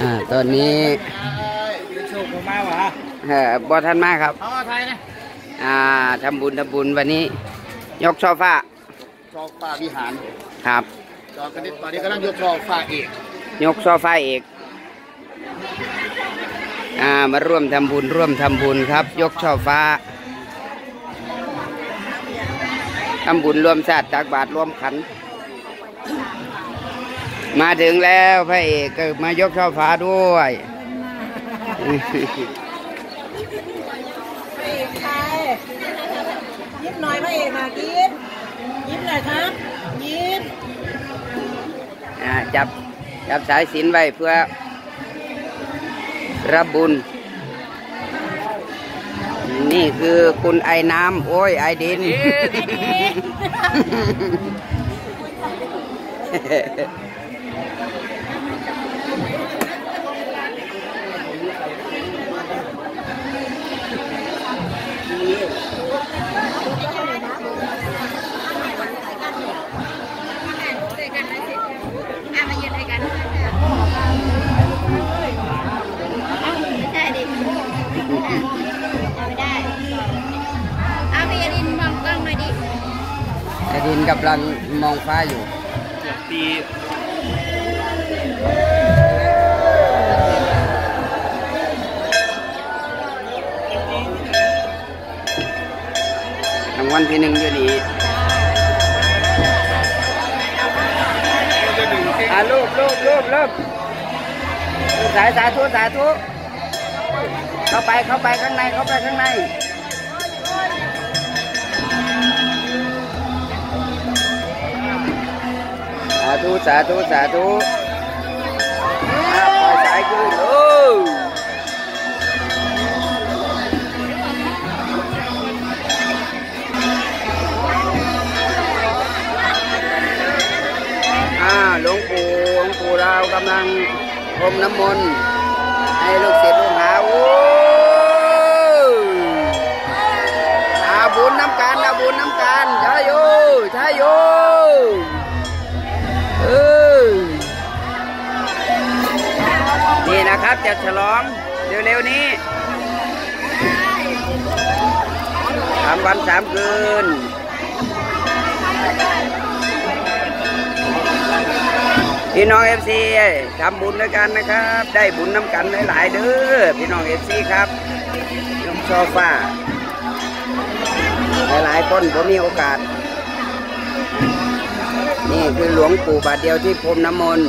อ่าตอนนี้โชคมากวะเอ่อบอทันมากครับอ๋อไทยนะอ่าทำบุญทำบุญวันนี้ ยกช่อฟ้าชอบฟ้าวิหารครับตอนนี้ตอนนี้กำลังยกชอบฟ้าเอกยกช่อฟ้าเอกอ่ามาร่วมทำบุญร่วมทำบุญครับ ยกช่อฟ้าทำบุญรวมชาติตักบาตรรวมขัน มาถึงแล้วพระเอกก็มายกช่อฟ้าด้วย พระเอกใครยิ้มหน่อยพระเอกมายิ้มยิ้มหน่อยครับยิ้มอ่าจับจับสายสินไว้เพื่อรับบุญ นี่คือคุณไอ้น้ำโอ้ยไอ้ดินอ่ ไอ้ดินกำลังมองฟ้าอยู่ตีรางวัลที่หนึ่งอยู่นี่อาลูกลูกลูกลูกสายสาธุสาธุเข้าไปเข้าไปข้างในเข้าไปข้างในาธุสาธุสาธุอ่าปล่อยสายคืนโอ้อ่าหลวงปู่หลวงปู่เรากำลังพรมน้ำมนต์ให้ลูกศิษย์ จะฉลองเร็วๆนี้สามวันสามคืนพี่น้องเอฟซีทำบุญด้วยกันนะครับ ได้บุญน้ำกันหลายๆเด้อพี่น้องเอฟซีครับยกโซฟาหลายๆคนผมมีโอกาส นี่คือหลวงปู่บาทเดียวที่พรมน้ำมนต์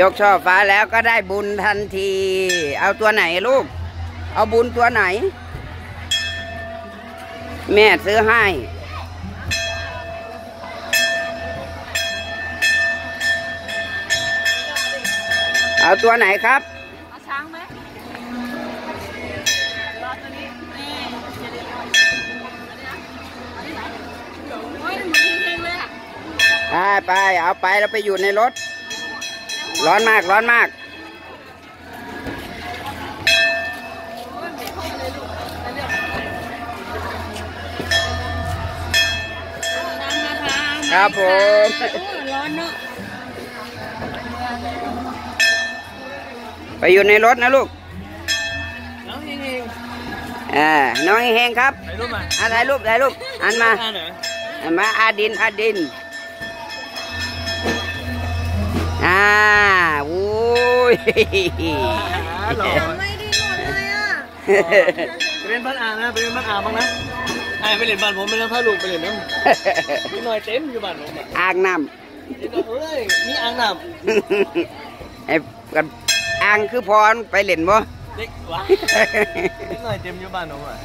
ยกช่อฟ้าแล้วก็ได้บุญทันที เอาตัวไหนลูก เอาบุญตัวไหน แม่ซื้อให้ เอาตัวไหนครับเอาช้างไหมรอตัวนี้นี่โอ้ยเหมือนเพลงเลยอะไปไปเอาไปแล้วไปอยู่ในรถ ร้อนมากร้อนมากน้ำมะพร้าวครับผมโอ้ร้อนเนาะไปอยู่ในรถนะลูก น้องเฮงอ่าน้องเฮงๆครับๆถ่ายรูปมาอ่าถ่ายรูปถ่ายรูปอันมาอ่าเหรออันมาอาดินอาดิน อ่าโอ้ยหล่อไม่ได้หมดเลยอะไปเล่นบ้านอ่างนะไปเล่นบ้านอ่างบ้างนะไอ้ไปเล่นบ้านผมไปเล่นพาลูกไปเล่นน้ำนิดหน่อยเต็มอยู่บ้านผมอะอ่างน้นิดหน่อยเอ้ยมีอ่างน้ำไอ้กันอ่างคือพรไปเล่นบ่ำเด็กวะนิดหน่อยเต็มอยู่บ้านผมอะ